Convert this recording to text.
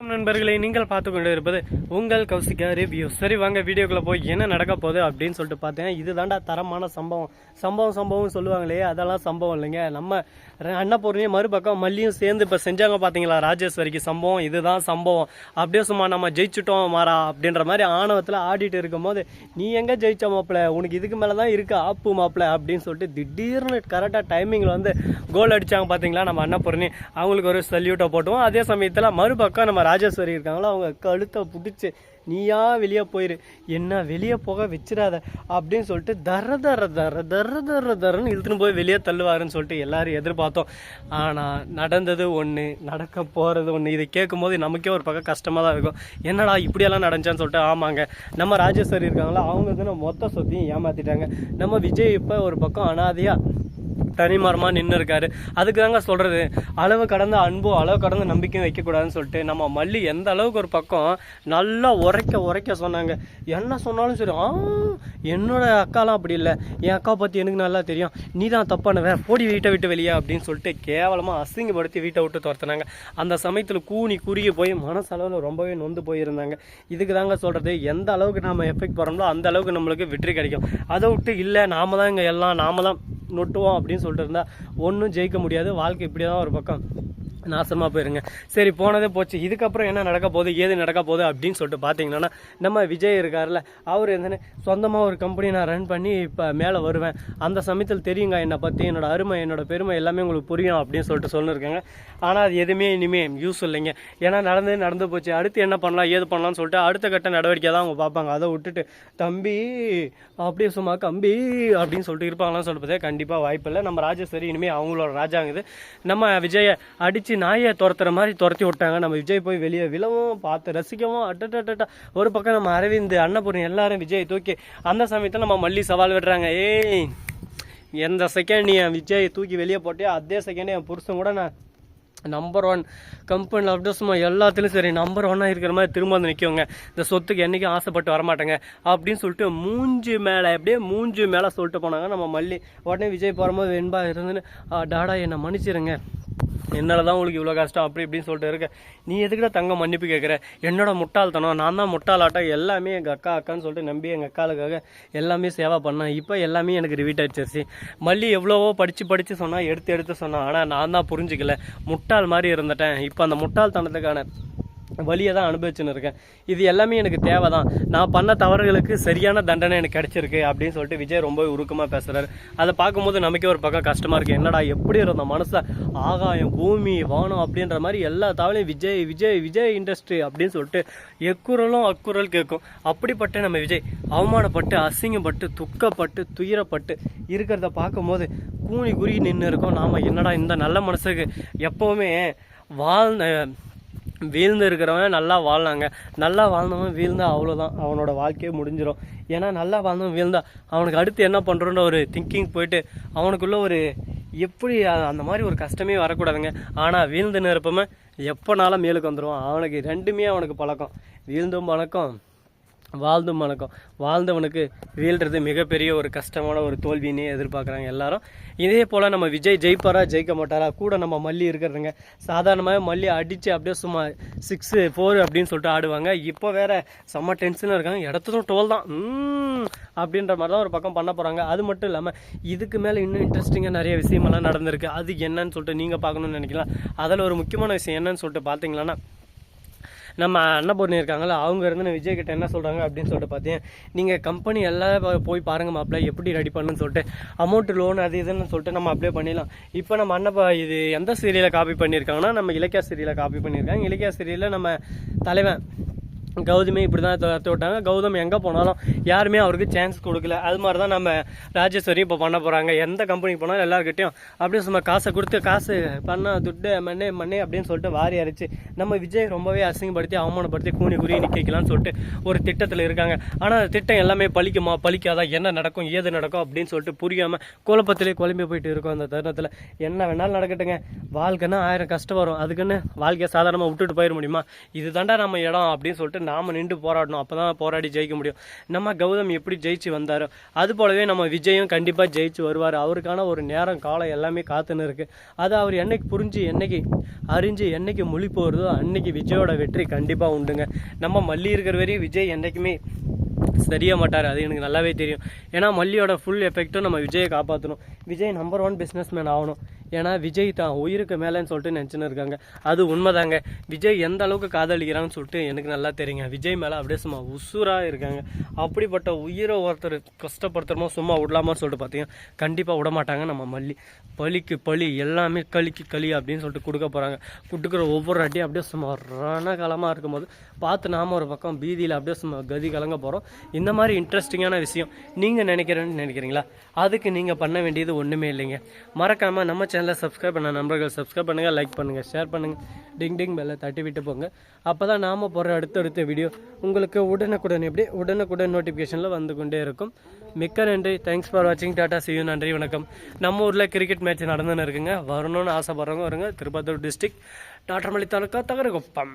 நண்பர்களை நீங்கள் பார்த்து கொண்டு இருப்பது உங்கள் கௌசிகா ரிவ்யூ சரி வாங்க வீடியோக்குள்ளே போய் என்ன நடக்க போகுது அப்படின்னு சொல்லிட்டு பார்த்தேன் இதுதான்டா தரமான சம்பவம். சம்பவம் சம்பவம் சொல்லுவாங்களே அதெல்லாம் சம்பவம் இல்லைங்க. நம்ம ர- அன்னபூர்ணியும் மறுபக்கம் மல்லியும் சேர்ந்து இப்போ செஞ்சாங்க பார்த்தீங்களா ராஜேஸ்வரிக்கு சம்பவம்? இதுதான் சம்பவம். அப்படியே சும்மா நம்ம ஜெயிச்சுட்டோம் மாறா அப்படின்ற மாதிரி ஆணவத்தில் ஆடிட்டு இருக்கும்போது நீ எங்கே ஜெயிச்ச மாப்பிள்ள உனக்கு இதுக்கு மேலே தான் இருக்கு ஆப்பு மாப்பிள்ள அப்படின்னு சொல்லிட்டு திடீர்னு கரெக்டாக டைமிங்கில் வந்து கோல் அடித்தாங்க பார்த்தீங்களா நம்ம அன்னபூர்ணி. அவங்களுக்கு ஒரு சல்யூட்டை போட்டுவோம். அதே சமயத்தில் மறுபக்கம் நம்ம ராஜேஸ்வரி இருக்காங்களோ? அவங்க கழுத்தை பிடிச்சி நீயா வெளியே போயிரு. என்ன வெளியே போக வச்சிடாத. அப்படின்னு சொல்லிட்டு தர தர தர தர தர தரன்னு இழுத்துன்னு போய் வெளியே தள்ளுவாருன்னு சொல்லிட்டு எல்லாரும் எதிர்பார்த்தோம். ஆனால் நடந்தது ஒன்று நடக்க போகிறது ஒன்று இதை கேட்கும்போது நமக்கே ஒரு பக்கம் கஷ்டமாக தான் இருக்கும். என்னடா இப்படியெல்லாம் நடந்துச்சான்னு சொல்லிட்டு ஆமாங்க. நம்ம ராஜேஸ்வரி இருக்காங்களா? அவங்க தான் மொத்த சொத்தையும் ஏமாற்றிட்டாங்க நம்ம விஜய் இப்போ ஒரு பக்கம் அனாதையாக தனிமரமாக நின்று இருக்காரு அதுக்கு தாங்க சொல்கிறது அளவு கடந்த அன்பும் அளவு கடந்த நம்பிக்கையும் வைக்கக்கூடாதுன்னு சொல்லிட்டு நம்ம மல்லி எந்த அளவுக்கு ஒரு பக்கம் நல்லா உரைக்க உரைக்க சொன்னாங்க. என்ன சொன்னாலும் சரி ஆ என்னோட அக்காலாம் அப்படி இல்லை. என் அக்கா பற்றி எனக்கு நல்லா தெரியும். நீ தான் தப்பானவன் போடி வீட்டை விட்டு வெளியே அப்படின்னு சொல்லிட்டு கேவலமாக அசிங்கப்படுத்தி வீட்டை விட்டு துரத்துனாங்க. அந்த சமயத்தில் கூனி குறுகி போய் மனசளவில் ரொம்பவே நொந்து போயிருந்தாங்க. இதுக்கு தாங்க சொல்கிறது எந்த அளவுக்கு நம்ம எஃபெக்ட் போகிறோமோ அந்த அளவுக்கு நம்மளுக்கு வெற்றி கிடைக்கும். அதை விட்டு இல்லை நாம தான் இங்கே எல்லாம் நாம தான் நொட்டுவோம் அப்படின்னு சொல்லிட்டு இருந்தா ஒன்றும் ஜெயிக்க முடியாது. வாழ்க்கை இப்படியே தான் ஒரு பக்கம். நாசமாக போயிருங்க. சரி போனதே போச்சு. இதுக்கப்புறம் என்ன நடக்க போகுது ஏது நடக்க போகுது அப்படின்னு சொல்லிட்டு பார்த்தீங்கன்னா நம்ம விஜய் இருக்கார்ல அவர் என்ன சொந்தமாக ஒரு கம்பெனி நான் ரன் பண்ணி இப்போ மேலே வருவேன். அந்த சமயத்தில் தெரியுங்க என்னை பற்றி என்னோட அருமை என்னோட பெருமை எல்லாமே உங்களுக்கு புரியும் அப்படின்னு சொல்லிட்டு சொல்லியிருக்காங்க ஆனால் அது எதுவுமே இனிமேல் யூஸ் இல்லைங்க. ஏன்னா நடந்து நடந்து போச்சு. அடுத்து என்ன பண்ணலாம் ஏது பண்ணலாம்னு சொல்லிட்டு அடுத்த கட்ட நடவடிக்கை தான் அவங்க பார்ப்பாங்க. அதை விட்டுட்டு தம்பி அப்படியே சும்மா கம்பி அப்படின்னு சொல்லிட்டு இருப்பாங்களான்னு சொல்லிட்டு கண்டிப்பாக வாய்ப்பு இல்லை. நம்ம ராஜேஸ்வரி இனிமேல் அவங்களோட ராஜாங்குது நம்ம விஜயை அடித்து நாயை துரத்துற மாதிரி துரத்தி விட்டாங்க. நம்ம விஜய் போய் வெளியே விழவும் பார்த்து ரசிக்கவும் அட்டட்டா ஒரு பக்கம் நம்ம அரவிந்த் அன்னபூர்ணி எல்லாரும் விஜய் தூக்கி அந்த சமயத்தில் நம்ம மல்லி சவால் விடுறாங்க. ஏய் எந்த செகண்ட் நீ என் விஜய் தூக்கி வெளியே போட்டியோ அதே செகண்ட் என் புருஷன் கூட நான் நம்பர் ஒன் கம்பெனியில் அப்படியே சும்மா எல்லாத்துலேயும் சரி நம்பர் ஒன்னாக இருக்கிற மாதிரி திரும்ப வந்து நிற்கவங்க இந்த சொத்துக்கு என்றைக்கும் ஆசைப்பட்டு வரமாட்டேங்க. அப்படின்னு சொல்லிட்டு மூஞ்சி மேலே அப்படியே மூஞ்சி மேலே சொல்லிட்டு போனாங்க நம்ம மல்லி. உடனே விஜய் போகும்போது வெண்பா இருந்துன்னு டாடா என்னை மன்னிச்சிருங்க. என்னால் தான் உங்களுக்கு இவ்வளோ கஷ்டம்? அப்படி இப்படின்னு சொல்லிட்டு இருக்க. நீ எதுக்கிட்ட தங்க மன்னிப்பு கேட்குற என்னோட முட்டாள்தனம் நான் தான் முட்டாளாட்டம் எல்லாமே எங்கள் அக்கா அக்கான்னு சொல்லிட்டு நம்பி எங்கள் அக்காளுக்காக எல்லாமே சேவை பண்ணேன். இப்போ எல்லாமே எனக்கு ரிவீட் ஆயிடுச்சு. மல்லி எவ்வளவோ படித்து படித்து சொன்னால் எடுத்து எடுத்து சொன்னான் ஆனால் நான் தான் புரிஞ்சிக்கல. முட்டாள் மாதிரி இருந்துட்டேன். இப்போ அந்த முட்டாள்தனத்துக்கான வழியை தான் அனுபவிச்சுன்னு இருக்கேன் இது எல்லாமே எனக்கு தேவை தான் நான் பண்ண தவறுகளுக்கு சரியான தண்டனை எனக்கு கிடைச்சிருக்கு அப்படின்னு சொல்லிட்டு விஜய் ரொம்ப உருக்கமாக பேசுகிறாரு அதை பார்க்கும்போது நமக்கே ஒரு பக்கம் கஷ்டமாக இருக்குது என்னடா எப்படி இருந்த மனசில் ஆகாயம் பூமி வானம் அப்படின்ற மாதிரி எல்லா தவளையும் விஜய் விஜய் விஜய் இண்டஸ்ட்ரி அப்படின்னு சொல்லிட்டு எக்குரலும் அக்குரல் கேட்கும். அப்படிப்பட்ட நம்ம விஜய் அவமானப்பட்டு அசிங்கப்பட்டு துக்கப்பட்டு துயரப்பட்டு இருக்கிறத பார்க்கும்போது கூனி குறி நின்று இருக்கோம் நாம் என்னடா இந்த நல்ல மனசுக்கு எப்போவுமே வாழ்ந்த வீழ்ந்து இருக்கிறவன் நல்லா வாழ்னாங்க. நல்லா வாழ்ந்தவன் வீழ்ந்தா அவ்வளோதான் அவனோட வாழ்க்கையே முடிஞ்சிடும் ஏன்னா நல்லா வாழ்ந்தவன் வீழ்ந்தா அவனுக்கு அடுத்து என்ன பண்ணுறோன்ற ஒரு திங்கிங் போயிட்டு அவனுக்குள்ள ஒரு எப்படி அந்த மாதிரி ஒரு கஷ்டமே வரக்கூடாதுங்க. ஆனால் வீழ்ந்து இருப்பவன் எப்போனாலும் மேலுக்கு வந்துடுவான் அவனுக்கு ரெண்டுமே அவனுக்கு பழக்கம். வீழ்ந்தும் பழக்கம் வாழ்ந்தும் வணக்கம். வாழ்ந்தவனுக்கு வீழ்றது மிகப்பெரிய ஒரு கஷ்டமான ஒரு தோல்வின்னே எதிர்பார்க்குறாங்க எல்லாரும். இதே போல் நம்ம விஜய் ஜெயிப்பாரா ஜெயிக்க மாட்டாரா? கூட நம்ம மல்லி இருக்கிறதுங்க. சாதாரணமாக மல்லி அடித்து அப்படியே சும்மா சிக்ஸு ஃபோர் அப்படின்னு சொல்லிட்டு ஆடுவாங்க. இப்போ வேறு செம்ம டென்ஷனாக இருக்காங்க. இடத்துக்கும் டோல் தான். ம், அப்படின்ற மாதிரி தான் ஒரு பக்கம் பண்ண போகிறாங்க அது மட்டும் இல்லாமல் இதுக்கு மேலே இன்னும் இன்ட்ரெஸ்டிங்காக நிறைய விஷயமெல்லாம் நடந்திருக்கு. அது என்னன்னு சொல்லிட்டு நீங்கள் பார்க்கணுன்னு நினைக்கலாம். அதில் ஒரு முக்கியமான விஷயம் என்னன்னு சொல்லிட்டு பார்த்தீங்களன்னா நம்ம அண்ணன் பொண்ணு இருக்காங்களா அவங்க இருந்து விஜய் கிட்ட என்ன சொல்கிறாங்க அப்படின்னு சொல்லிட்டு பார்த்தேன். நீங்கள் கம்பெனி எல்லாம் போய் பாருங்க மாப்பிள்ள எப்படி ரெடி பண்ணுன்னு சொல்லிட்டு. அமௌண்ட் லோன் அது இதுன்னு சொல்லிட்டு நம்ம அப்ளை பண்ணிடலாம். இப்போ நம்ம அண்ணப்பா இது எந்த சீரியலை காப்பி பண்ணியிருக்காங்கன்னா நம்ம இலக்கியா சீரியலை காப்பி பண்ணியிருக்காங்க. இலக்கியா சீரியலில் நம்ம தலைவன். கௌதமே இப்படி தான் துரத்து விட்டாங்க. கௌதம் எங்கே போனாலும் யாருமே அவருக்கு சான்ஸ் கொடுக்கல. அது மாதிரி தான் நம்ம ராஜேஸ்வரி இப்போ பண்ண போகிறாங்க எந்த கம்பெனிக்கு போனாலும் எல்லாருக்கிட்டையும் அப்படியே சும்மா காசை கொடுத்து காசு பண்ண துட்டு மண்ணே மண்ணே அப்படின்னு சொல்லிட்டு வாரி அரைச்சு நம்ம விஜய் ரொம்பவே அசிங்கப்படுத்தி அவமானப்படுத்தி கூனி குறி நிற்கலாம்னு சொல்லிட்டு ஒரு திட்டத்தில் இருக்காங்க. ஆனால் அந்த திட்டம் எல்லாமே பழிக்குமா? பலிக்காதா என்ன நடக்கும்? ஏது நடக்கும்? அப்படின்னு சொல்லிட்டு புரியாமல் குழப்பத்திலே குழம்பி போயிட்டு இருக்கும் அந்த தருணத்தில். என்ன வேணாலும் நடக்கட்டுங்க. வாழ்க்கைன்னா ஆயிரம் கஷ்டம் வரும். அதுக்குன்னு வாழ்க்கையை சாதாரணமாக விட்டுட்டு போயிட முடியுமா? இதுதான்டா நம்ம இடம் அப்படின்னு சொல்லிட்டு நாம் நின்று போராடணும். அப்போ தான் போராடி ஜெயிக்க முடியும். நம்ம கௌதம் எப்படி ஜெயிச்சு வந்தாரோ அது போலவே நம்ம விஜயும் கண்டிப்பாக ஜெயிச்சு வருவார். அவருக்கான ஒரு நேரம் காலம் எல்லாமே காத்துன்னு இருக்கு. அது அவர் என்னைக்கு புரிஞ்சு என்னைக்கு அறிஞ்சு என்னைக்கு மொழி போகிறதோ அன்னைக்கு விஜயோட வெற்றி கண்டிப்பாக உண்டுங்க. நம்ம மல்லி இருக்கிற வரையும் விஜய் என்றைக்குமே சரிய மாட்டார். அது எனக்கு நல்லாவே தெரியும். ஏன்னா மல்லியோட ஃபுல் எஃபெக்ட்டும் நம்ம விஜயை காப்பாற்றணும் Vijay number one business man ஆகணும். ஏன்னா விஜய் தான் உயிருக்கு மேலேன்னு சொல்லிட்டு நினச்சின்னு இருக்காங்க அது உண்மைதாங்க. விஜய் எந்த அளவுக்கு காதலிக்கிறான்னு சொல்லிட்டு எனக்கு நல்லா தெரியுங்க. விஜய் மேலே அப்படியே சும்மா உசுராக இருக்காங்க. அப்படிப்பட்ட உயிரை ஒருத்தர் கஷ்டப்படுத்துறமோ சும்மா விடலாமான்னு சொல்லிட்டு பார்த்தீங்கன்னா கண்டிப்பாக விட மாட்டாங்க நம்ம மல்லி. பலிக்கு பலி எல்லாமே களிக்கு களி அப்படின்னு சொல்லிட்டு கொடுக்க போகிறாங்க கொடுக்குற ஒவ்வொரு அடியும் அப்படியே சும்மா ரணகாலமாக இருக்கும்போது பார்த்து நாம ஒரு பக்கம் பீதியில் அப்படியே சும்மா கதி கலங்க போகிறோம் இந்த மாதிரி இன்ட்ரெஸ்டிங்கான விஷயம் நீங்கள் நினைக்கிறேன்னு நினைக்கிறீங்களா? அதுக்கு நீங்கள் பண்ண வேண்டியது ஒன்றுமே இல்லைங்க. மறக்காமல் நம்ம சேனலை சப்ஸ்கிரைப் பண்ண நண்பர்கள் சப்ஸ்கிரைப் பண்ணுங்கள் லைக் பண்ணுங்கள் ஷேர் பண்ணுங்கள் டிங் டிங் பெல்லை தட்டி விட்டு போங்க. அப்போ தான் நாம் போகிற அடுத்தடுத்த வீடியோ உங்களுக்கு உடனுக்குடன் எப்படி உடனுக்குடன் நோட்டிஃபிகேஷனில் வந்து கொண்டே இருக்கும். மிக்க நன்றி. தேங்க்ஸ் ஃபார் வாட்சிங் டாட்டா சியூ நன்றி வணக்கம். நம்ம ஊரில் கிரிக்கெட் மேட்ச் நடந்துன்னு இருக்குங்க. வரணும்னு ஆசைப்படுறவங்க வருங்க. திருப்பத்தூர் டிஸ்ட்ரிக்ட் நாட்டமல்லி தாலுக்கா தகரகுப்பம்.